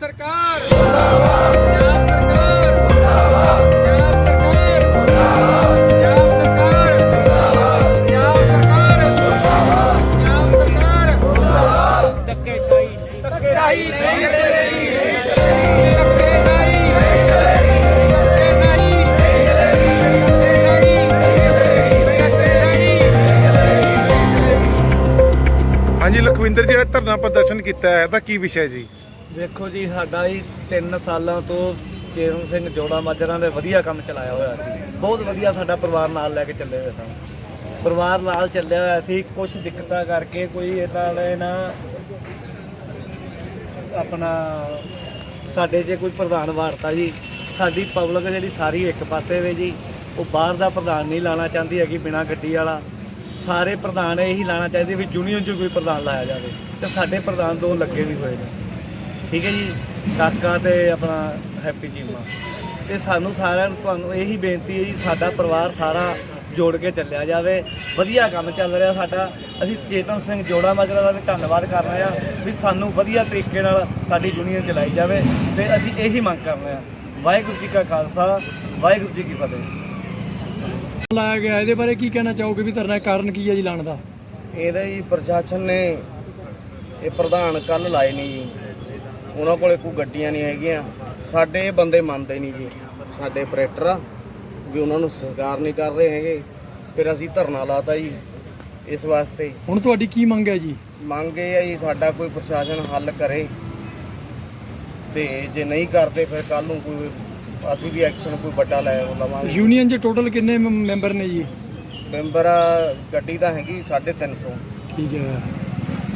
ਸਰਕਾਰ। ਹਾਂਜੀ ਲਖਵਿੰਦਰ ਜੀ ਨੇ ਧਰਨਾ ਪ੍ਰਦਰਸ਼ਨ ਕੀਤਾ ਹੈ ਇਹਦਾ ਕੀ ਵਿਸ਼ਾ ਜੀ? ਦੇਖੋ ਜੀ, ਸਾਡਾ ਹੀ 3 ਸਾਲਾਂ ਤੋਂ ਚੇਰਨ ਸਿੰਘ ਜੋੜਾ ਮਾਜਰਾ ਨੇ ਵਧੀਆ ਕੰਮ ਚਲਾਇਆ ਹੋਇਆ ਸੀ। ਬਹੁਤ ਵਧੀਆ ਸਾਡਾ ਪਰਿਵਾਰ ਨਾਲ ਲੈ ਕੇ ਚੱਲੇ ਹੋਏ ਸਨ। ਪਰਿਵਾਰ ਨਾਲ ਚੱਲਿਆ ਹੋਇਆ ਸੀ ਕੁਝ ਦਿੱਕਤਾਂ ਕਰਕੇ ਕੋਈ ਇਹਨਾਂ ਦੇ ਨਾ ਆਪਣਾ ਸਾਡੇ ਜੇ ਕੋਈ ਪ੍ਰਧਾਨ ਵਾਰਤਾ ਜੀ, ਸਾਡੀ ਪਬਲਿਕ ਜਿਹੜੀ ਸਾਰੀ ਇੱਕ ਪਾਸੇ ਵੇ ਜੀ, ਉਹ ਬਾਹਰ ਦਾ ਪ੍ਰਧਾਨ ਨਹੀਂ ਲਾਣਾ ਚਾਹੁੰਦੀ ਹੈਗੀ ਬਿਨਾ ਗੱਡੀ ਵਾਲਾ। ਸਾਰੇ ਪ੍ਰਧਾਨ ਇਹੀ ਲਾਣਾ ਚਾਹੀਦੇ ਵੀ ਯੂਨੀਅਨ 'ਚ ਕੋਈ ਪ੍ਰਧਾਨ ਲਾਇਆ ਜਾਵੇ ਤੇ ਸਾਡੇ ਪ੍ਰਧਾਨ ਦੋ ਲੱਗੇ ਵੀ ਹੋਏ ਨੇ। ਠੀਕ ਹੈ ਜੀ? ਕਾਕਾ ਤੇ ਆਪਣਾ ਹੈਪੀ ਚੀਮਾ। ਤੇ ਸਾਨੂੰ ਸਾਰਿਆਂ ਨੂੰ ਤੁਹਾਨੂੰ ਇਹੀ ਬੇਨਤੀ ਹੈ ਜੀ ਸਾਡਾ ਪਰਿਵਾਰ ਸਾਰਾ ਜੋੜ ਕੇ ਚੱਲਿਆ ਜਾਵੇ। ਵਧੀਆ ਕੰਮ ਚੱਲ ਰਿਹਾ ਸਾਡਾ। ਅਸੀਂ ਚੇਤਨ ਸਿੰਘ ਜੋੜਾ ਮਾਜਰਾ ਦਾ ਵੀ ਧੰਨਵਾਦ ਕਰ ਰਹੇ ਆ ਵੀ ਸਾਨੂੰ ਵਧੀਆ ਤਰੀਕੇ ਨਾਲ ਸਾਡੀ ਯੂਨੀਅਨ ਚਲਾਈ ਜਾਵੇ। ਤੇ ਅਸੀਂ ਇਹੀ ਮੰਗ ਕਰ ਰਹੇ ਆ ਵਾਹਿਗੁਰੂ ਜੀ ਕਾ ਖਾਲਸਾ ਵਾਹਿਗੁਰੂ ਜੀ ਕੀ ਫਤਿਹ। ਲਾਇਆ ਗਿਆ ਇਹਦੇ ਬਾਰੇ ਕੀ ਕਹਿਣਾ ਚਾਹੋਗੇ ਵੀ ਧਰਨਾ ਕਾਰਨ ਕੀ ਹੈ ਜੀ ਲਾਣ ਦਾ? ਇਹਦਾ ਜੀ ਪ੍ਰਸ਼ਾਸਨ ਨੇ ਇਹ ਪ੍ਰਧਾਨ ਕੱਲ ਲਾਏ ਨਹੀਂ ਜੀ। ਉਹਨਾਂ ਕੋਲੇ ਕੋਈ ਗੱਡੀਆਂ ਨਹੀਂ ਹੈਗੀਆਂ। ਸਾਡੇ ਇਹ ਬੰਦੇ ਮੰਨਦੇ ਨਹੀਂ ਜੀ। ਸਾਡੇ ਆਪਰੇਟਰ ਆ ਵੀ ਉਹਨਾਂ ਨੂੰ ਸਹਿਕਾਰ ਨਹੀਂ ਕਰ ਰਹੇ ਹੈਗੇ। ਫਿਰ ਅਸੀਂ ਧਰਨਾ ਲਾਤਾ ਜੀ ਇਸ ਵਾਸਤੇ। ਹੁਣ ਤੁਹਾਡੀ ਕੀ ਮੰਗ ਹੈ ਜੀ? ਮੰਗ ਇਹ ਹੈ ਜੀ ਸਾਡਾ ਕੋਈ ਪ੍ਰਸ਼ਾਸਨ ਹੱਲ ਕਰੇ। ਤੇ ਜੇ ਨਹੀਂ ਕਰਦੇ ਫਿਰ ਕੱਲ ਨੂੰ ਕੋਈ ਅਸੀਂ ਵੀ ਐਕਸ਼ਨ ਕੋਈ ਵੱਡਾ ਲੈ ਲਵਾਂਗੇ। ਯੂਨੀਅਨ 'ਚ ਟੋਟਲ ਕਿੰਨੇ ਮੈਂਬਰ ਨੇ ਜੀ? ਮੈਂਬਰ ਗੱਡੀ ਤਾਂ ਹੈਗੀ 350 ਠੀਕ ਹੈ।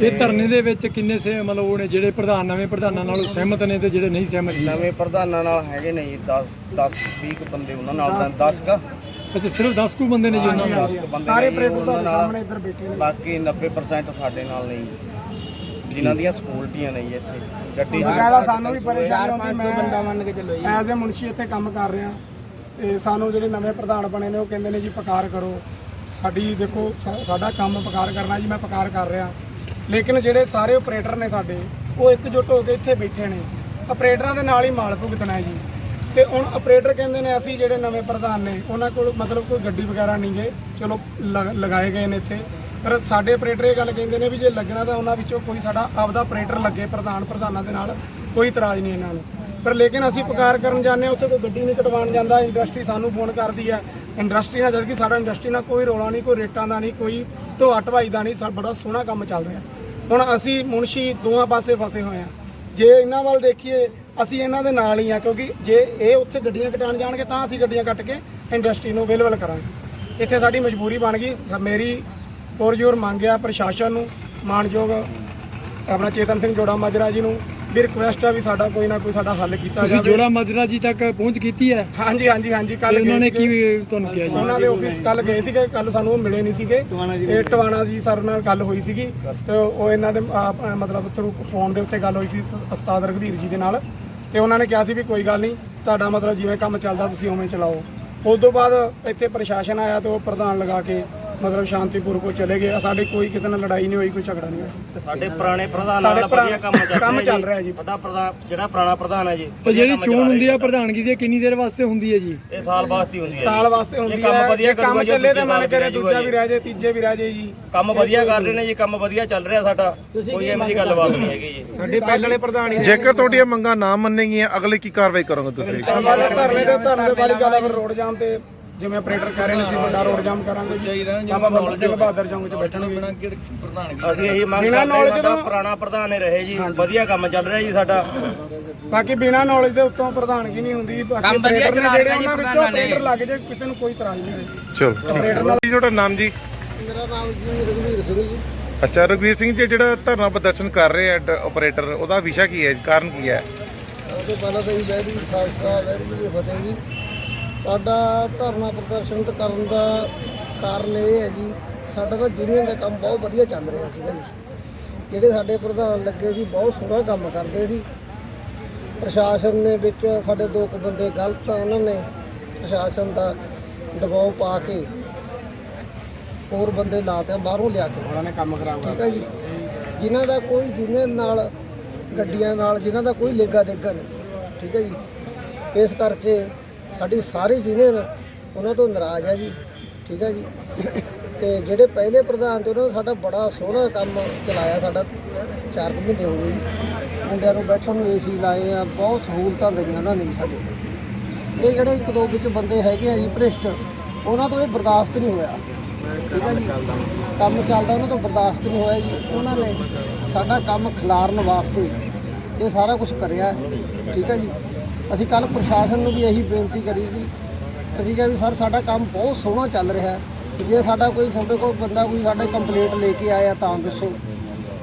ਇਹ ਧਰਨੇ ਦੇ ਵਿੱਚ ਕਿੰਨੇ ਸੇ ਮਤਲਬ ਉਹ ਨੇ ਜਿਹੜੇ ਪ੍ਰਧਾਨ ਨਵੇਂ ਪ੍ਰਧਾਨਾਂ ਨਾਲ ਸਹਿਮਤ ਨੇ ਤੇ ਜਿਹੜੇ ਨਹੀਂ ਸਹਿਮਤ ਨਵੇਂ ਪ੍ਰਧਾਨਾਂ ਨਾਲ ਹੈਗੇ ਨੇ ਜੀ 10 10 20 ਬੰਦੇ ਉਹਨਾਂ ਨਾਲ ਤਾਂ 10 ਕਾ। ਅੱਛਾ ਸਿਰਫ 10 ਕੁ ਬੰਦੇ ਨੇ ਜੀ ਉਹਨਾਂ ਨਾਲ? 10 ਬੰਦੇ ਸਾਰੇ ਆਪਰੇਟਰ ਤੁਹਾਡੇ ਸਾਹਮਣੇ ਇੱਧਰ ਬੈਠੇ ਨੇ। ਬਾਕੀ 90% ਸਾਡੇ ਨਾਲ ਨਹੀਂ ਜਿਨ੍ਹਾਂ ਦੀਆਂ ਸਕੂਲਟੀਆਂ ਨਹੀਂ ਇੱਥੇ। ਗੱਡੀ ਬਕਾਇਦਾ ਸਾਨੂੰ ਵੀ ਪਰੇਸ਼ਾਨੀ ਆਉਂਦੀ ਮੈਂ ਬੰਦਾ ਮੰਨ ਕੇ ਚੱਲੋ ਜੀ। ਐਜ਼ ਅ ਮੁਨਸ਼ੀ ਇੱਥੇ ਕੰਮ ਕਰ ਰਿਹਾ। ਤੇ ਸਾਨੂੰ ਜਿਹੜੇ ਨਵੇਂ ਪ੍ਰਧਾਨ ਬਣੇ ਨੇ ਉਹ ਕਹਿੰਦੇ ਨੇ ਜੀ ਪਕਾਰ ਕਰੋ। ਸਾਡੀ ਦੇਖੋ ਸਾਡਾ ਕੰਮ ਪਕਾਰ ਕਰਨਾ ਜੀ ਮੈਂ ਪਕਾਰ ਕਰ ਰਿਹਾ। ਲੇਕਿਨ ਜਿਹੜੇ ਸਾਰੇ ਆਪਰੇਟਰ ਨੇ ਸਾਡੇ, ਉਹ ਇਕਜੁੱਟ ਹੋ ਕੇ ਇੱਥੇ ਬੈਠੇ ਨੇ। ਆਪਰੇਟਰਾਂ ਦੇ ਨਾਲ ਹੀ ਮਾਲ ਭੁਗਤਣਾ ਹੈ ਜੀ। ਤੇ ਹੁਣ ਆਪਰੇਟਰ ਕਹਿੰਦੇ ਨੇ, ਅਸੀਂ ਜਿਹੜੇ ਨਵੇਂ ਪ੍ਰਧਾਨ ਨੇ, ਉਹਨਾਂ ਕੋਲ ਮਤਲਬ ਕੋਈ ਗੱਡੀ ਵਗੈਰਾ ਨਹੀਂ ਗਏ ਚਲੋ ਲ- ਲਗਾਏ ਗਏ ਨੇ ਇੱਥੇ। ਪਰ ਸਾਡੇ ਆਪਰੇਟਰ ਇਹ ਗੱਲ ਕਹਿੰਦੇ ਨੇ ਵੀ ਜੇ ਲੱਗਣਾ ਤਾਂ ਉਹਨਾਂ ਵਿੱਚੋਂ ਕੋਈ ਸਾਡਾ ਆਪਦਾ ਆਪਰੇਟਰ ਲੱਗੇ, ਪ੍ਰਧਾਨ ਪ੍ਰਧਾਨਾਂ ਦੇ ਨਾਲ। ਕੋਈ ਇਤਰਾਜ਼ ਨਹੀਂ ਇਹਨਾਂ ਨੂੰ। ਪਰ ਲੇਕਿਨ ਅਸੀਂ ਪਕਾਰ ਕਰਨ ਜਾਂਦੇ ਹਾਂ, ਉੱਥੇ ਕੋਈ ਗੱਡੀ ਨਹੀਂ ਕਟਵਾਉਣ ਜਾਂਦਾ। ਇੰਡਸਟਰੀ ਸਾਨੂੰ ਫੋਨ ਕਰਦੀ ਹੈ। ਇੰਡਸਟਰੀ ਨਾਲ, ਜਦਕਿ ਸਾਡਾ ਇੰਡਸਟਰੀ ਨਾਲ ਕੋਈ ਰੋਲਾ ਨਹੀਂ, ਕੋਈ ਰੇਟਾਂ ਦਾ ਨਹੀਂ, ਕੋਈ ਢੋਆ ਢਵਾਈ ਦਾ ਨਹੀਂ, ਸਾ, ਬੜਾ ਸੋਹਣਾ ਕੰਮ ਚੱਲ ਰਿਹਾ। ਹੁਣ ਅਸੀਂ ਮੁਨਸ਼ੀ ਦੋਹਾਂ ਪਾਸੇ ਫਸੇ ਹੋਏ ਆ ਜੇ ਇਹਨਾਂ ਵੱਲ ਦੇਖੀਏ, ਅਸੀਂ ਇਹਨਾਂ ਦੇ ਨਾਲ ਹੀ ਆ ਕਿਉਂਕਿ ਜੇ ਇਹ ਉੱਥੇ ਗੱਡੀਆਂ ਕਟਾਉਣ ਜਾਣਗੇ, ਤਾਂ ਅਸੀਂ ਗੱਡੀਆਂ ਕੱਟ ਕੇ ਇੰਡਸਟਰੀ ਨੂੰ ਅਵੇਲੇਬਲ ਕਰਾਂਗੇ। ਇੱਥੇ ਸਾਡੀ ਮਜਬੂਰੀ ਬਣ ਗਈ। ਮੇਰੀ ਪੁਰਜੋਰ ਮੰਗਿਆ ਪ੍ਰਸ਼ਾਸਨ ਨੂੰ, ਮਾਨਯੋਗ ਆਪਣਾ ਚੇਤਨ ਸਿੰਘ ਜੋੜਾ ਮਾਜਰਾ ਜੀ ਨੂੰ ਵੀ ਰਿਕੁਐਸਟ ਆ ਵੀ ਸਾਡਾ ਕੋਈ ਨਾ ਕੋਈ ਸਾਡਾ ਹੱਲ ਕੀਤਾ ਤੁਸੀਂ ਜਾਵੇ। ਜੋੜਾ ਮਾਜਰਾ ਜੀ ਤੱਕ ਪਹੁੰਚ ਕੀਤੀ ਹੈ? ਹਾਂਜੀ ਹਾਂਜੀ ਹਾਂਜੀ ਤੇ ਕੱਲ ਉਹਨਾਂ ਨੇ ਕੀ ਤੁਹਾਨੂੰ ਕਿਹਾ ਜੀ? ਉਹਨਾਂ ਦੇ ਆਫਿਸ ਕੱਲ ਗਏ ਸੀਗੇ ਕੱਲ ਸਾਨੂੰ ਉਹ ਮਿਲੇ ਨਹੀਂ ਸੀਗੇ। ਇਹ ਟਵਾਣਾ ਜੀ ਸਰ ਨਾਲ ਗੱਲ ਹੋਈ ਸੀਗੀ। ਤੇ ਉਹ ਇਹਨਾਂ ਦੇ ਆਪ- ਮਤਲਬ ਥਰੂ ਫੋਨ ਦੇ ਉੱਤੇ ਗੱਲ ਹੋਈ ਸੀ ਸ- ਉਸਤਾਦ ਰਘਵੀਰ ਜੀ ਦੇ ਨਾਲ। ਤੇ ਉਹਨਾਂ ਨੇ ਕਿਹਾ ਸੀ ਵੀ ਕੋਈ ਗੱਲ ਨਹੀਂ ਤੁਹਾਡਾ ਮਤਲਬ ਜਿਵੇਂ ਕੰਮ ਚੱਲਦਾ ਤੁਸੀਂ ਉਵੇਂ ਚਲਾਓ। ਉਸ ਤੋਂ ਬਾਅਦ ਇੱਥੇ ਪ੍ਰਸ਼ਾਸਨ ਆਇਆ ਤੇ ਉਹ ਪ੍ਰਧਾਨ ਲਗਾ ਕੇ ਮਤਲਬ ਸ਼ਾਂਤੀਪੂਰਵਕ ਉਹ ਚਲੇ ਗਏ ਸਾਡੇ ਕੋਈ ਕਿਸੇ ਨਾਲ ਲੜਾਈ ਨਹੀਂ ਹੋਈ ਕੋਈ ਝਗੜਾ ਨਹੀਂ ਹੋਇਆ। ਸਾਡੇ ਪੁਰਾਣੇ ਪ੍ਰਧਾਨ ਨਾਲ ਵਧੀਆ ਕੰਮ ਚੱਲ ਰਿਹਾ ਕੰਮ ਚੱਲ ਰਿਹਾ ਜੀ। ਸਾਡਾ ਪ੍ਰਧਾਨ ਜਿਹੜਾ ਪੁਰਾਣਾ ਪ੍ਰਧਾਨ ਹੈ ਜੀ ਤੇ ਜਿਹੜੀ ਚੋਣ ਹੁੰਦੀ ਹੈ ਪ੍ਰਧਾਨਗੀ ਦੀ ਕਿੰਨੀ ਦੇਰ ਵਾਸਤੇ ਹੁੰਦੀ ਹੈ ਜੀ? ਇਹ ਸਾਲ ਬਾਅਦ ਹੀ ਹੁੰਦੀ ਹੈ ਸਾਲ। ਵਾਸਤੇ ਹੁੰਦੀ ਜੇ ਕੰਮ ਹੈ ਵਧੀਆ ਜੇ ਕੰਮ ਚੱਲੇ ਤੇ ਦੂਜੇ ਮਨ ਕਰੇ ਵੀ ਦੂਜਾ। ਵੀ ਰਹਿ ਜਾਏ ਤੀਜੇ ਵੀ ਰਹਿ ਜਾਏ ਜੀ। ਕੰਮ ਵਧੀਆ ਕਰ ਰਹੇ ਨੇ ਜੀ ਕੰਮ ਵਧੀਆ ਚੱਲ ਰਿਹਾ ਸਾਡਾ। ਕੋਈ ਐਵੇਂ ਦੀ ਗੱਲਬਾਤ ਨਹੀਂ ਹੈਗੀ ਜੀ। ਸਾਡੇ ਪਹਿਲੇ ਪ੍ਰਧਾਨ ਜੇਕਰ ਤੁਹਾਡੀਆਂ ਮੰਗਾਂ ਨਾ ਮੰਨੇਗੀਆਂ ਅਗਲੇ ਕੀ ਕਾਰਵਾਈ ਕਰੋਗੇ ਤੁਸੀਂ? ਧਰਨੇ ਦੇ ਧਰਨੇ ਬਾਰੇ ਗੱਲ ਆ ਫਿਰ ਰੋਡ ਜਾਮ ਤੇ ਜਿਵੇਂ ਆਪਰੇਟਰ ਕਹਿ ਰਹੇ ਨੇ ਅਸੀਂ ਵੱਡਾ ਰੋਡ ਜਾਮ ਕਰਾਂਗੇ ਜੀ। ਬਾਬਾ ਬੰਦਾ ਸਿੰਘ ਬਹਾਦਰ ਚੌਂਕ 'ਚ ਬੈਠਣਗੇ ਅਸੀਂ ਇਹੀ ਮੰਗ ਬਿਨਾਂ ਕਰਦੇ ਹਾਂ knowledge ਤੋਂ- ਪੁਰਾਣਾ ਪ੍ਰਧਾਨ ਹੀ ਰਹੇ ਜੀ। ਵਧੀਆ ਕੰਮ ਚੱਲ ਰਿਹਾ ਜੀ ਸਾਡਾ। ਬਾਕੀ ਬਿਨਾਂ ਨੌਲੇਜ ਦੇ ਉੱਤੋਂ ਪ੍ਰਧਾਨਗੀ ਨਹੀਂ ਹੁੰਦੀ। ਬਾਕੀ ਆਪਰੇਟਰ ਨੇ ਜਿਹੜੇ ਉਹਨਾਂ ਵਿੱਚੋਂ ਆਪਰੇਟਰ ਲੱਗ ਜੇ ਕਿਸੇ ਨੂੰ ਕੋਈ ਇਤਰਾਜ਼ ਨਹੀਂ ਹੈ। ਚਲੋ ਆਪਰੇਟਰ ਨਾਲ ਜੀ ਤੁਹਾਡਾ ਨਾਮ ਜੀ? ਮੇਰਾ ਨਾਮ ਜੀ ਰਘਵੀਰ ਸਿੰਘ ਜੀ। ਅੱਛਾ ਰਘਵੀਰ ਸਿੰਘ ਜੀ ਜਿਹੜਾ ਧਰਨਾ ਪ੍ਰਦਰਸ਼ਨ ਕਰ ਰਹੇ ਆ ਆਪਰੇਟਰ ਉਹਦਾ ਵਿਸ਼ਾ ਕੀ ਹੈ? ਕਾਰਨ ਕੀ ਹੈ? ਉਹਦੇ ਪਹਿਲਾਂ ਤਾਂ ਜੀ ਵੈਰੀ ਖਾਲਸਾ ਵੈਰੀ ਫਤਿਹ ਜੀ। ਸਾਡਾ ਧਰਨਾ ਪ੍ਰਦਰਸ਼ਨ ਕਰਨ ਦਾ ਕਾਰਨ ਇਹ ਹੈ ਜੀ ਸਾਡਾ ਤਾਂ ਯੂਨੀਅਨ ਦਾ ਕੰਮ ਬਹੁਤ ਵਧੀਆ ਚੱਲ ਰਿਹਾ ਸੀਗਾ ਜੀ। ਜਿਹੜੇ ਸਾਡੇ ਪ੍ਰਧਾਨ ਲੱਗੇ ਸੀ ਬਹੁਤ ਸੋਹਣਾ ਕੰਮ ਕਰਦੇ ਸੀ। ਪ੍ਰਸ਼ਾਸਨ ਨੇ ਵਿੱਚ ਸਾਡੇ ਦੋ ਕੁ ਬੰਦੇ ਗਲਤ ਆ ਉਹਨਾਂ ਨੇ ਪ੍ਰਸ਼ਾਸਨ ਦਾ ਦਬਾਅ ਪਾ ਕੇ ਹੋਰ ਬੰਦੇ ਲਾਤੇ ਬਾਹਰੋਂ ਲਿਆ ਕੇ। ਉਹਨਾਂ ਨੇ ਕੰਮ ਕਰਾਉਣਾ ਠੀਕ ਹੈ ਜੀ। ਜਿਨ੍ਹਾਂ ਦਾ ਕੋਈ ਯੂਨੀਅਨ ਨਾਲ ਗੱਡੀਆਂ ਨਾਲ ਜਿਨ੍ਹਾਂ ਦਾ ਕੋਈ ਲੇਗਾ ਦੇਗਾ ਨਹੀਂ। ਠੀਕ ਹੈ ਜੀ। ਇਸ ਕਰਕੇ ਸਾਡੀ ਸਾਰੀ ਯੂਨੀਅਨ ਉਹਨਾਂ ਤੋਂ ਨਾਰਾਜ਼ ਹੈ ਜੀ, ਠੀਕ ਹੈ ਜੀ। ਤੇ ਜਿਹੜੇ ਪਹਿਲੇ ਪ੍ਰਧਾਨ ਤੇ ਉਹਨਾਂ ਨੇ ਸਾਡਾ ਬੜਾ ਸੋਹਣਾ ਕੰਮ ਚਲਾਇਆ, ਸਾਡਾ 4 ਮਹੀਨੇ ਹੋ ਗਏ ਜੀ। ਮੁੰਡਿਆਂ ਨੂੰ ਬੈਠਣ ਨੂੰ ਏਸੀ ਲਾਏ ਆ, ਬਹੁਤ ਸਹੂਲਤਾਂ ਦਈਆਂ ਉਹਨਾਂ ਨੇ ਸਾਡੇ। ਇਹ ਜਿਹੜੇ ਇੱਕ ਦੋ ਵਿੱਚ ਬੰਦੇ ਹੈਗੇ ਆ ਜੀ, ਭ੍ਰਿਸ਼ਟ, ਉਹਨਾਂ ਤੋਂ ਇਹ ਬਰਦਾਸ਼ਤ ਨਹੀਂ ਹੋਇਆ। ਠੀਕ ਹੈ ਜੀ। ਕੰਮ ਚੱਲਦਾ, ਉਹਨਾਂ ਤੋਂ ਬਰਦਾਸ਼ਤ ਨਹੀਂ ਹੋਇਆ ਜੀ। ਉਹਨਾਂ ਨੇ ਸਾਡਾ ਕੰਮ ਖਿਲਾਰਨ ਵਾਸਤੇ ਇਹ ਸਾਰਾ ਕੁਝ ਕਰਿਆ। ਠੀਕ ਹੈ ਜੀ। ਅਸੀਂ ਕੱਲ ਪ੍ਰਸ਼ਾਸਨ ਨੂੰ ਵੀ ਇਹੀ ਬੇਨਤੀ ਕਰੀ ਸੀ। ਅਸੀਂ ਕਿਹਾ ਵੀ ਸਰ ਸਾਡਾ ਕੰਮ ਬਹੁਤ ਸੋਹਣਾ ਚੱਲ ਰਿਹਾ ਜੇ ਸਾਡਾ ਕੋਈ ਸਾਡੇ ਕੋਲ ਬੰਦਾ ਕੋਈ ਸਾਡੇ ਕੰਪਲੇਂਟ ਲੈ ਕੇ ਆਇਆ ਤਾਂ ਦੱਸੋ।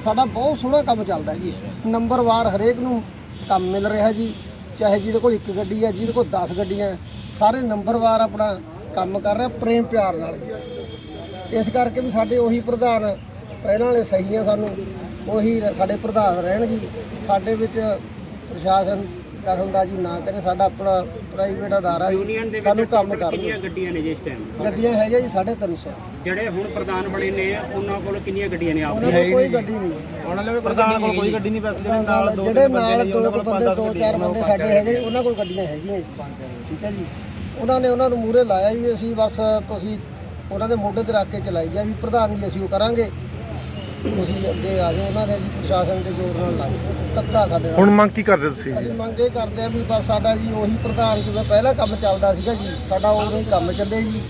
ਸਾਡਾ ਬਹੁਤ ਸੋਹਣਾ ਕੰਮ ਚੱਲਦਾ ਜੀ। ਨੰਬਰਵਾਰ ਹਰੇਕ ਨੂੰ ਕੰਮ ਮਿਲ ਰਿਹਾ ਜੀ। ਚਾਹੇ ਜਿਹਦੇ ਕੋਲ ਇੱਕ ਗੱਡੀ ਹੈ ਜਿਹਦੇ ਕੋਲ 10 ਗੱਡੀਆਂ ਹੈ, ਸਾਰੇ ਨੰਬਰਵਾਰ ਆਪਣਾ ਕੰਮ ਕਰ ਰਿਹਾ ਪ੍ਰੇਮ ਪਿਆਰ ਨਾਲ। ਇਸ ਕਰਕੇ ਵੀ ਸਾਡੇ ਉਹੀ ਪ੍ਰਧਾਨ ਪਹਿਲਾਂ ਵਾਲੇ ਸਹੀ ਆ ਸਾਨੂੰ। ਉਹੀ ਸਾਡੇ ਪ੍ਰਧਾਨ ਰਹਿਣ ਜੀ ਸਾਡੇ ਵਿੱਚ ਪ੍ਰਸ਼ਾਸਨ ਦਖਲਅੰਦਾਜ਼ੀ ਨਾ ਕਰੇ ਸਾਡਾ ਆਪਣਾ ਪ੍ਰਾਈਵੇਟ ਅਦਾਰਾ ਜੀ ਸਾਨੂੰ ਕੰਮ ਕਰਨ ਕਿੰਨੀਆਂ ਗੱਡੀਆਂ ਨੇ ਜੀ ਇਸ ਟਾਈਮ ਗੱਡੀਆਂ ਹੈਗੀਆਂ ਜੀ 350 ਜਿਹੜੇ ਹੁਣ ਪ੍ਰਧਾਨ ਬਣੇ ਨੇ ਉਹਨਾਂ ਕੋਲ ਕਿੰਨੀਆਂ ਗੱਡੀਆਂ ਨੇ ਆਪ ਉਹਨਾਂ ਕੋਲ ਕੋਈ ਗੱਡੀ ਨਹੀਂ ਹੈ। ਉਹਨਾਂ ਲਈ ਪ੍ਰਧਾਨ ਕੋਲ ਕੋਈ ਗੱਡੀ ਨਹੀਂ ਵੈਸੇ ਜਿਹੜੇ ਨਾਲ ਜਿਹੜੇ ਨਾਲ ਦੋ ਕੁ ਬੰਦੇ ਦੋ ਚਾਰ ਬੰਦੇ ਸਾਡੇ ਹੈਗੇ ਉਹਨਾਂ ਕੋਲ ਗੱਡੀਆਂ ਹੈਗੀਆਂ ਜੀ। ਠੀਕ ਹੈ ਜੀ। ਉਹਨਾਂ ਨੇ ਉਹਨਾਂ ਨੂੰ ਮੂਰੇ ਲਾਇਆ ਵੀ ਅਸੀਂ ਬਸ ਤੁਸੀਂ ਉਹਨਾਂ ਦੇ ਮੋਢੇ ਤੇ ਰੱਖ ਕੇ ਚਲਾਈ ਗਿਆ ਵੀ ਪ੍ਰਧਾਨ ਜੀ ਅਸੀਂ ਉਹ ਕਰਾਂਗੇ। ਤੁਸੀਂ ਅੱਗੇ ਆ ਜਾਓ ਉਹਨਾਂ ਦੇ ਜੀ ਪ੍ਰਸ਼ਾਸਨ ਦੇ ਜ਼ੋਰ ਨਾਲ ਲੱਗ ਸਾਡੇ ਹੁਣ ਮੰਗ ਕੀ ਕਰਦੇ ਤੁਸੀਂ ਅਸੀਂ ਜੀ ਮੰਗ ਇਹ ਕਰਦੇ ਆ ਵੀ ਬਸ ਸਾਡਾ ਜੀ ਉਹੀ ਪ੍ਰਧਾਨ ਜਿਵੇਂ ਪਹਿਲਾਂ ਕੰਮ ਚੱਲਦਾ ਸੀਗਾ ਜੀ ਸਾਡਾ ਉਵੇਂ ਹੀ ਕੰਮ ਚੱਲੇ ਜੀ।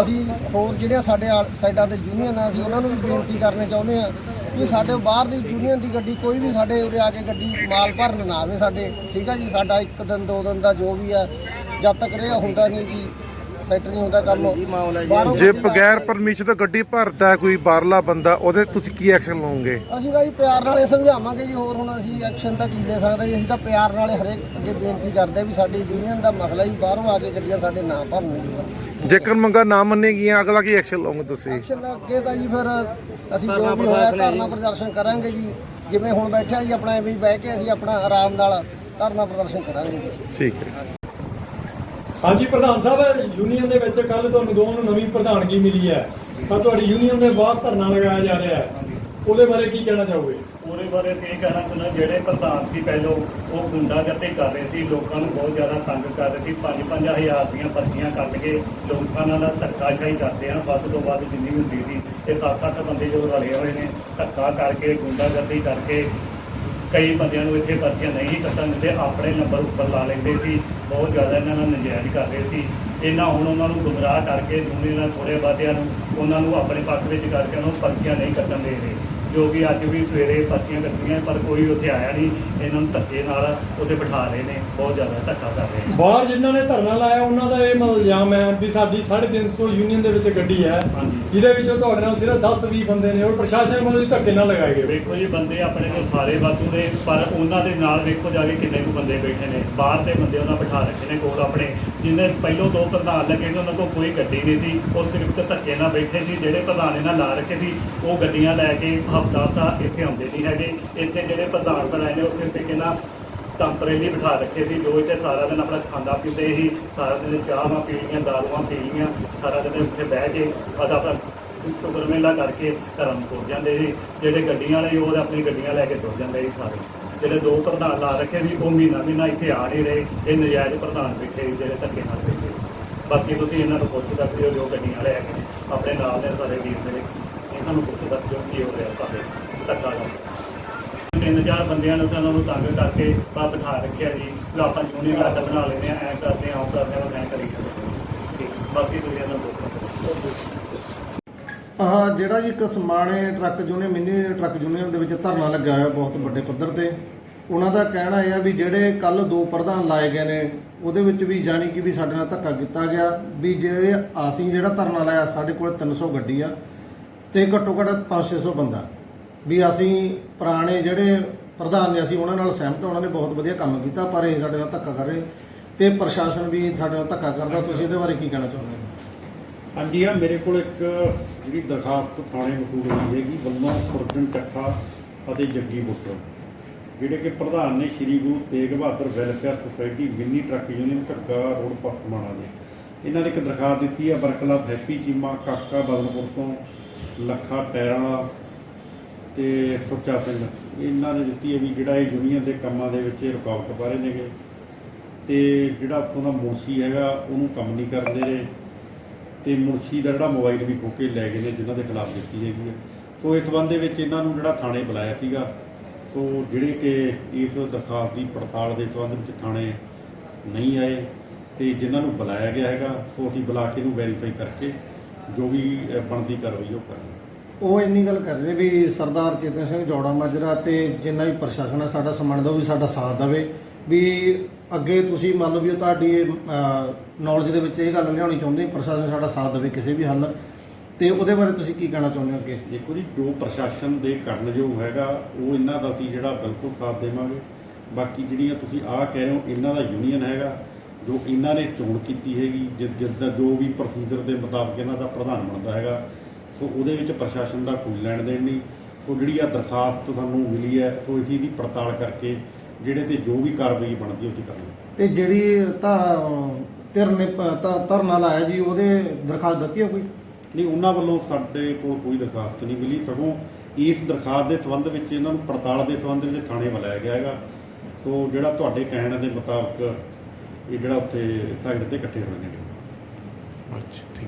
ਅਸੀਂ ਹੋਰ ਜਿਹੜੀਆਂ ਸਾਡੇ ਆਲ- ਸਾਈਡਾਂ ਤੇ ਯੂਨੀਅਨ ਆ ਅਸੀਂ ਉਹਨਾਂ ਨੂੰ ਵੀ ਬੇਨਤੀ ਕਰਨੇ ਚਾਹੁੰਦੇ ਆ ਵੀ ਸਾਡੇ ਬਾਹਰ ਦੀ ਯੂਨੀਅਨ ਦੀ ਗੱਡੀ ਕੋਈ ਵੀ ਸਾਡੇ ਉਰੇ ਆ ਕੇ ਗੱਡੀ ਮਾਲ ਭਰਨ ਨਾ ਆਵੇ ਸਾਡੇ ਠੀਕ ਆ ਜੀ? ਸਾਡਾ ਇੱਕ ਦਿਨ ਦੋ ਦਿਨ ਦਾ ਜੋ ਵੀ ਆ ਜਦ ਤੱਕ ਰਿਹਾ ਹੁੰਦਾ ਨਹੀਂ ਜੀ। ਸੈੱਟ ਨਹੀਂ ਹੁੰਦਾ ਕੰਮ ਜੇ ਬਗੈਰ ਪਰਮਿਸ਼ਨ ਤੋਂ ਗੱਡੀ ਭਰਦਾ ਕੋਈ ਬਾਹਰਲਾ ਬੰਦਾ ਉਹਦੇ ਤੁਸੀਂ ਕੀ ਐਕਸ਼ਨ ਲਓਗੇ? ਅਸੀਂ ਤਾਂ ਜੀ ਪਿਆਰ ਨਾਲ ਇਹ ਸਮਝਾਵਾਂਗੇ ਜੀ ਹੋਰ ਹੁਣ ਅਸੀਂ ਐਕਸ਼ਨ ਤਾਂ ਕੀ ਲੈ ਸਕਦੇ ਅਸੀਂ ਤਾਂ ਪਿਆਰ ਨਾਲ ਹਰੇਕ ਅੱਗੇ ਬੇਨਤੀ ਕਰਦੇ ਵੀ ਸਾਡੀ ਯੂਨੀਅਨ ਦਾ ਮਸਲਾ ਹੀ ਬਾਹਰੋਂ ਆ ਕੇ ਗੱਡੀਆਂ ਸਾਡੇ ਨਾਂ ਭਰਨ ਜੀ। ਜੇਕਰ ਮੰਗਾ ਨਾ ਮੰਨੇਗੀਆਂ ਅਗਲਾ ਕੀ ਐਕਸ਼ਨ ਲਓਗੇ ਤੁਸੀਂ? ਐਕਸ਼ਨ ਅੱਗੇ ਤਾਂ ਜੀ ਫਿਰ ਅਸੀਂ ਜੋ ਵੀ ਹੋਇਆ ਧਰਨਾ ਪ੍ਰਦਰਸ਼ਨ ਕਰਾਂਗੇ ਜੀ। ਜਿਵੇਂ ਹੁਣ ਬੈਠਿਆ ਜੀ ਆਪਣਾ ਐਵੇਂ ਹੀ ਬਹਿ ਕੇ ਅਸੀਂ ਆਪਣਾ ਆਰਾਮ ਨਾਲ ਧਰਨਾ ਪ੍ਰਦਰਸ਼ਨ ਕਰਾਂਗੇ ਜੀ। ਠੀਕ ਹੈ। ਹਾਂਜੀ ਪ੍ਰਧਾਨ ਸਾਹਿਬ ਯੂਨੀਅਨ ਦੇ ਵਿੱਚ ਕੱਲ ਤੁਹਾਨੂੰ ਦੋਵਾਂ ਨੂੰ ਨਵੀਂ ਪ੍ਰਧਾਨਗੀ ਮਿਲੀ ਹੈ। ਤਾਂ ਤੁਹਾਡੀ ਯੂਨੀਅਨ ਦੇ ਬਾਹਰ ਧਰਨਾ ਲਗਾਇਆ ਜਾ ਰਿਹਾ ਹੈ। ਉਹਦੇ ਬਾਰੇ ਕੀ ਕਹਿਣਾ ਚਾਹੋਗੇ? ਉਹਦੇ ਬਾਰੇ ਅਸੀਂ ਇਹ ਕਹਿਣਾ ਚਾਹੁੰਦਾ ਜਿਹੜੇ ਪ੍ਰਧਾਨ ਸੀ ਪਹਿਲੋਂ ਉਹ ਗੁੰਡਾਗਰਦੀ ਕਰ ਰਹੇ ਸੀ ਲੋਕਾਂ ਨੂੰ ਬਹੁਤ ਜ਼ਿਆਦਾ ਤੰਗ ਕਰ ਰਹੇ ਸੀ। 5-5 ਹਜ਼ਾਰ ਦੀਆਂ ਪਰਚੀਆਂ ਕੱਟ ਕੇ ਲੋਕਾਂ ਨਾਲ ਧੱਕਾਸ਼ਾਹੀ ਕਰਦੇ ਆ। ਵੱਧ ਤੋਂ ਵੱਧ ਜਿੰਨੀ ਹੁੰਦੀ ਸੀ ਇਹ 7-8 ਬੰਦੇ ਜੋ ਰਲੇ ਹੋਏ ਨੇ ਧੱਕਾ ਕਰਕੇ ਗੁੰਡਾਗਰਦੀ ਕਰਕੇ ਕਈ ਬੰਦਿਆਂ ਨੂੰ ਇੱਥੇ ਪਰਚੀਆਂ ਨਹੀਂ ਕੱਟਣ ਦਿੰਦੇ, ਆਪਣੇ ਨੰਬਰ ਉੱਪਰ ਲਾ ਲੈਂਦੇ ਸੀ, ਬਹੁਤ ਜ਼ਿਆਦਾ ਇਹਨਾਂ ਨਾਲ ਨਜਾਇਜ਼ ਕਰ ਰਹੇ ਸੀ। ਇਹਨਾਂ ਹੁਣ ਉਹਨਾਂ ਨੂੰ ਗੁੰਮਰਾਹ ਕਰਕੇ, ਦੁਨੀਆ ਨਾਲ ਥੋੜੇ ਬਾਦਿਆਂ ਨੂੰ ਉਹਨਾਂ ਨੂੰ ਆਪਣੇ ਪੱਖ ਵਿੱਚ ਕਰਕੇ ਉਹਨਾਂ ਨੂੰ ਪਰਚੀਆਂ ਨਹੀਂ ਕੱਟਣ ਦੇ ਰਹੇ। ਜੋ ਕਿ ਅੱਜ ਵੀ ਸਵੇਰੇ ਪਰਚੀਆਂ ਕੱਟੀਆਂ ਪਰ ਕੋਈ ਉੱਥੇ ਆਇਆ ਨਹੀਂ। ਇਹਨਾਂ ਨੂੰ ਧੱਕੇ ਨਾਲ ਉੱਥੇ ਬਿਠਾ ਰਹੇ ਨੇ। ਬਹੁਤ ਜ਼ਿਆਦਾ ਧੱਕਾ ਕਰ ਰਹੇ ਨੇ। ਬਾਹਰ ਜਿਨ੍ਹਾਂ ਨੇ ਧਰਨਾ ਲਾਇਆ ਉਹਨਾਂ ਦਾ ਇਹ ਮਤਲਬ ਇਲਜ਼ਾਮ ਹੈ ਵੀ ਸਾਡੀ 350 ਯੂਨੀਅਨ ਦੇ ਵਿੱਚ ਗੱਡੀ ਹੈ। ਹਾਂਜੀ। ਜਿਹਦੇ ਵਿੱਚੋਂ ਤੁਹਾਡੇ ਨਾਲ ਸਿਰਫ 10-20 ਬੰਦੇ ਨੇ ਉਹ ਪ੍ਰਸ਼ਾਸਨ ਵੱਲੋਂ ਜੀ ਧੱਕੇ ਨਾਲ ਲਗਾਏ ਗਏ। ਵੇਖੋ ਜੀ ਬੰਦੇ ਆਪਣੇ ਕੋਲ ਸਾਰੇ ਵਾਧੂ ਨੇ ਪਰ ਉਹਨਾਂ ਦੇ ਨਾਲ ਵੇਖੋ ਜਾ ਕੇ ਕਿੰਨੇ ਕੁ ਬੰਦੇ ਬੈਠੇ ਨੇ। ਬਾਹਰ ਦੇ ਬੰਦੇ ਉਹਨਾਂ ਬਿਠਾ ਰੱਖੇ ਨੇ ਕੋਲ ਆਪਣੇ। ਜਿੰਨੇ ਪਹਿਲੋਂ ਦੋ ਪ੍ਰਧਾਨ ਲੱਗੇ ਸੀ ਉਹਨਾਂ ਕੋਲ ਕੋਈ ਗੱਡੀ ਨਹੀਂ ਸੀ। ਉਹ ਸਿਰਫ ਧੱਕੇ ਨਾਲ ਬੈਠੇ ਸੀ ਜਿਹੜੇ ਪ੍ਰਧਾਨ ਇਹਨਾਂ ਲਾ ਰੱਖੇ ਸੀ ਉਹ ਗੱਡੀਆਂ ਲੈ ਕੇ ਹਫਤਾ ਇੱਥੇ ਆਉਂਦੇ ਨਹੀਂ ਹੈਗੇ। ਇੱਥੇ ਜਿਹੜੇ ਪ੍ਰਧਾਨ ਬਣਾਏ ਨੇ ਉਸੇ ਤਰੀਕੇ ਨਾਲ ਟੈਂਪਰੇਰੀ ਬਿਠਾ ਰੱਖੇ ਸੀ ਜੋ ਇੱਥੇ ਸਾਰਾ ਦਿਨ ਆਪਣਾ ਖਾਂਦਾ ਪੀਂਦੇ ਸੀ ਸਾਰਾ ਦਿਨ ਚਾਹਾਂ ਪੀ ਲਈਆਂ ਦਾਰੂਆਂ ਪੀ ਲਈਆਂ ਸਾਰਾ ਦਿਨ ਉੱਥੇ ਬਹਿ ਕੇ ਅੱਜ ਆਪਣਾ ਸ਼ੁਕਰ ਮੇਲਾ ਕਰਕੇ ਘਰਾਂ ਨੂੰ ਤੁਰ ਜਾਂਦੇ ਸੀ। ਜਿਹੜੇ ਗੱਡੀਆਂ ਵਾਲੇ ਸੀ, ਉਹ ਆਪਣੀ ਗੱਡੀਆਂ ਲੈ ਕੇ ਤੁਰ ਜਾਂਦੇ ਸੀ ਸਾਰੇ। ਜਿਹੜੇ ਦੋ ਪ੍ਰਧਾਨ ਲਾ ਰੱਖੇ ਸੀ ਉਹ ਮਹੀਨਾ ਮਹੀਨਾ ਇੱਥੇ ਆ ਨਹੀਂ ਰਹੇ। ਇਹ ਨਜਾਇਜ਼ ਪ੍ਰਧਾਨ ਬੈਠੇ ਜਿਹੜੇ ਧੱਕੇ ਨਾਲ ਬੈਠੇ ਸੀ। ਬਾਕੀ ਤੁਸੀਂ ਇਹਨਾਂ ਨੂੰ ਪੁੱਛ ਸਕਦੇ ਹੋ ਜੋ ਗੱਡੀਆਂ ਵਾਲੇ ਹੈਗੇ ਆਪਣੇ ਨਾਲ ਦੇ ਸਾਰੇ ਵੀਰ ਮੇਰੇ। ਇਹਨਾਂ ਨੂੰ ਪੁੱਛ ਸਕਦੇ ਹੋ ਕੀ ਹੋ ਰਿਹਾ ਤੁਹਾਡੇ ਧੱਕਾ ਨਾਲ ਤਿੰਨ ਚਾਰ ਬੰਦਿਆਂ ਨੂੰ ਤਾਂ ਉਹਨਾਂ ਨੂੰ ਤੰਗ ਕਰਕੇ ਬਾ ਬਿਠਾ ਰੱਖਿਆ ਜੀ। ਵੀ ਆਪਾਂ ਜੂਨੀ ਲੱਟ ਬਣਾ ਲੈਂਦੇ ਆ ਐਂ ਕਰਦੇ ਆ ਉਹ ਕਰਦੇ ਆ ਐਂ ਕਰੀ ਠੀਕ, ਬਾਕੀ ਤੁਸੀਂ ਇਹਨਾਂ ਨੂੰ ਆਹ ਜਿਹੜਾ ਜੀ ਇੱਕ truck union mini truck union ਦੇ ਵਿੱਚ ਧਰਨਾ ਲੱਗਾ ਹੋਇਆ ਬਹੁਤ ਵੱਡੇ ਪੱਧਰ ਤੇ। ਉਹਨਾਂ ਦਾ ਕਹਿਣਾ ਇਹ ਆ ਵੀ ਜਿਹੜੇ ਕੱਲ ਦੋ ਪ੍ਰਧਾਨ ਲਾਏ ਗਏ ਨੇ, ਉਹਦੇ ਵਿੱਚ ਵੀ ਜਾਣੀ ਕਿ ਵੀ ਸਾਡੇ ਨਾਲ ਧੱਕਾ ਕੀਤਾ ਗਿਆ। ਵੀ ਜੇ ਅਸੀਂ ਜਿਹੜਾ ਧਰਨਾ ਲਾਇਆ, ਸਾਡੇ ਕੋਲ 300 ਗੱਡੀ ਆ। ਤੇ ਘੱਟੋ ਘੱਟ 500 ਬੰਦਾ। ਵੀ ਅਸੀਂ ਪੁਰਾਣੇ ਜਿਹੜੇ ਪ੍ਰਧਾਨ ਨੇ ਅਸੀਂ ਉਹਨਾਂ ਨਾਲ ਸਹਿਮਤ ਹਾਂ, ਉਹਨਾਂ ਨੇ ਬਹੁਤ ਵਧੀਆ ਕੰਮ ਕੀਤਾ ਪਰ ਇਹ ਸਾਡੇ ਨਾਲ ਧੱਕਾ ਕਰ ਰਹੇ। ਤੇ ਪ੍ਰਸ਼ਾਸਨ ਵੀ ਸਾਡੇ ਨਾਲ ਧੱਕਾ ਕਰਦਾ ਤੁਸੀਂ ਇਹਦੇ ਬਾਰੇ ਕੀ ਕਹਿਣਾ ਚਾਹੁੰਦੇ ਹੋ? ਹਾਂਜੀ ਆ ਮੇਰੇ ਕੋਲ ਇੱਕ ਜਿਹੜੀ ਦਰਖਾਸਤ ਥਾਣੇ ਮਸੂਲ ਹੋਈ ਹੈਗੀ ਵੱਲੋਂ ਸੁਰਜਨ ਚੱਠਾ ਅਤੇ ਜੱਗੀ ਬੁੱਟਰ। ਜਿਹੜੇ ਕਿ ਪ੍ਰਧਾਨ ਨੇ Shri Guru Tegh Bahadur welfare society mini truck union Ghagga road Pasmana ਦੇ। ਇਹਨਾਂ ਨੇ ਇੱਕ ਦਰਖਾਸਤ ਦਿੱਤੀ ਆ ਬਰਕਲਾ ਹੈਪੀ ਚੀਮਾ ਕਾਕਾ ਬਦਲਪੁਰ ਤੋਂ। ਲੱਖਾ ਟੈਰਾਂ ਤੇ ਸੁੱਚਾ ਸਿੰਘ ਇਹਨਾਂ ਨੇ ਦਿੱਤੀ ਹੈ ਵੀ ਜਿਹੜਾ ਇਹ ਯੂਨੀਅਨ ਦੇ ਕੰਮਾਂ ਦੇ ਵਿੱਚ ਇਹ ਰੁਕਾਵਟ ਪਾ ਰਹੇ ਨੇਗੇ। ਤੇ ਜਿਹੜਾ ਉੱਥੋਂ ਦਾ ਮੁਨਸ਼ੀ ਹੈਗਾ, ਉਹਨੂੰ ਕੰਮ ਨਹੀਂ ਕਰਦੇ ਰਹੇ। ਤੇ ਮੁਨਸ਼ੀ ਦਾ ਜਿਹੜਾ ਮੋਬਾਈਲ ਵੀ ਖੋ ਕੇ ਲੈ ਗਏ ਨੇ, ਜਿਨ੍ਹਾਂ ਦੇ ਖਿਲਾਫ ਦਿੱਤੀ ਹੈਗੀ ਹੈ। ਸੋ ਇਸ ਸੰਬੰਧ ਦੇ ਵਿੱਚ ਇਹਨਾਂ ਨੂੰ ਜਿਹੜਾ ਥਾਣੇ ਬੁਲਾਇਆ ਸੀਗਾ, ਸੋ ਜਿਹੜੇ ਕਿ ਇਸ ਦਰਖਾਸਤ ਦੀ ਪੜਤਾਲ ਦੇ ਸੰਬੰਧ ਵਿੱਚ ਥਾਣੇ ਨਹੀਂ ਆਏ, ਤੇ ਜਿਨ੍ਹਾਂ ਨੂੰ ਬੁਲਾਇਆ ਗਿਆ ਹੈਗਾ, ਸੋ ਅਸੀਂ ਬੁਲਾ ਕੇ ਇਹਨੂੰ ਵੈਰੀਫਾਈ ਕਰਕੇ ਜੋ ਵੀ ਬਣਦੀ ਕਾਰਵਾਈ ਉਹ ਕਰਨ। ਉਹ ਇੰਨੀ ਗੱਲ ਕਰ ਰਹੇ ਵੀ ਸਰਦਾਰ ਚੇਤਨ ਸਿੰਘ ਜੋੜਾ ਮਾਜਰਾ ਤੇ ਜਿੰਨਾ ਵੀ ਪ੍ਰਸ਼ਾਸਨ ਹੈ ਸਾਡਾ ਸਮਾਨ ਦਾ ਉਹ ਵੀ ਸਾਡਾ ਸਾਥ ਦੇਵੇ। ਵੀ ਅੱਗੇ ਤੁਸੀਂ ਮੰਨ ਲਓ ਵੀ ਉਹ ਤੁਹਾਡੀ ਨੌਲੇਜ ਦੇ ਵਿੱਚ ਇਹ ਗੱਲ ਲਿਆਉਣੀ ਚਾਹੁੰਦੇ ਪ੍ਰਸ਼ਾਸਨ ਸਾਡਾ ਸਾਥ ਦੇਵੇ ਕਿਸੇ ਵੀ ਹੱਲ। ਤੇ ਉਹਦੇ ਬਾਰੇ ਤੁਸੀਂ ਕੀ ਕਹਿਣਾ ਚਾਹੁੰਦੇ ਹੋ ਅੱਗੇ? ਦੇਖੋ ਜੀ ਜੋ ਪ੍ਰਸ਼ਾਸਨ ਦੇ ਕਰਨਯੋਗ ਹੈਗਾ ਉਹ ਇਹਨਾਂ ਦਾ ਅਸੀਂ ਜਿਹੜਾ ਬਿਲਕੁਲ ਸਾਥ ਦੇਵਾਂਗੇ। ਬਾਕੀ ਜਿਹੜੀਆਂ ਤੁਸੀਂ ਆਹ ਕਹਿ ਰਹੇ ਹੋ ਇਹਨਾਂ ਦਾ ਯੂਨੀਅਨ ਹੈਗਾ। ਜੋ ਇਹਨਾਂ ਨੇ ਚੋਣ ਕੀਤੀ ਹੈਗੀ ਜਿੱਦਾਂ ਜੋ ਵੀ ਪ੍ਰੋਸੀਜਰ ਦੇ ਮੁਤਾਬਕ ਇਹਨਾਂ ਦਾ ਪ੍ਰਧਾਨ ਬਣਦਾ ਹੈਗਾ ਸੋ ਉਹਦੇ ਵਿੱਚ ਪ੍ਰਸ਼ਾਸਨ ਦਾ ਕੋਈ ਲੈਣ ਦੇਣ ਨਹੀਂ। ਸੋ ਜਿਹੜੀ ਆ ਦਰਖਾਸਤ ਸਾਨੂੰ ਮਿਲੀ ਹੈ ਸੋ ਅਸੀਂ ਇਹਦੀ ਪੜਤਾਲ ਕਰਕੇ ਜਿਹੜੇ ਤੇ ਜੋ ਵੀ ਕਾਰਵਾਈ ਬਣਦੀ ਉਹ ਅਸੀਂ ਕਰਾਂਗੇ ਤੇ ਜਿਹੜੀ ਧਾਰਾ ਧਿਰ ਨੇ ਪ- ਧ- ਧਰਨਾ ਲਾਇਆ ਜੀ ਉਹਦੇ ਦਰਖਾਸਤ ਦਿੱਤੀ ਹੈ ਕੋਈ? ਨਹੀਂ ਉਹਨਾਂ ਵੱਲੋਂ ਸਾਡੇ ਕੋਲ ਕੋਈ ਦਰਖਾਸਤ ਨਹੀਂ ਮਿਲੀ। ਸਗੋਂ ਇਸ ਦਰਖਾਸਤ ਦੇ ਸੰਬੰਧ ਵਿੱਚ ਇਹਨਾਂ ਨੂੰ ਪੜਤਾਲ ਦੇ ਸੰਬੰਧ ਵਿੱਚ ਥਾਣੇ ਬੁਲਾਇਆ ਗਿਆ ਹੈਗਾ। ਸੋ ਜਿਹੜਾ ਤੁਹਾਡੇ ਕਹਿਣ ਦੇ ਮੁਤਾਬਕ ਇਹ ਜਿਹੜਾ ਉੱਥੇ ਸਾਈਡ ਤੇ ਇਕੱਠੇ ਹੋਏ ਨੇ। ਅੱਛਾ ਠੀਕ।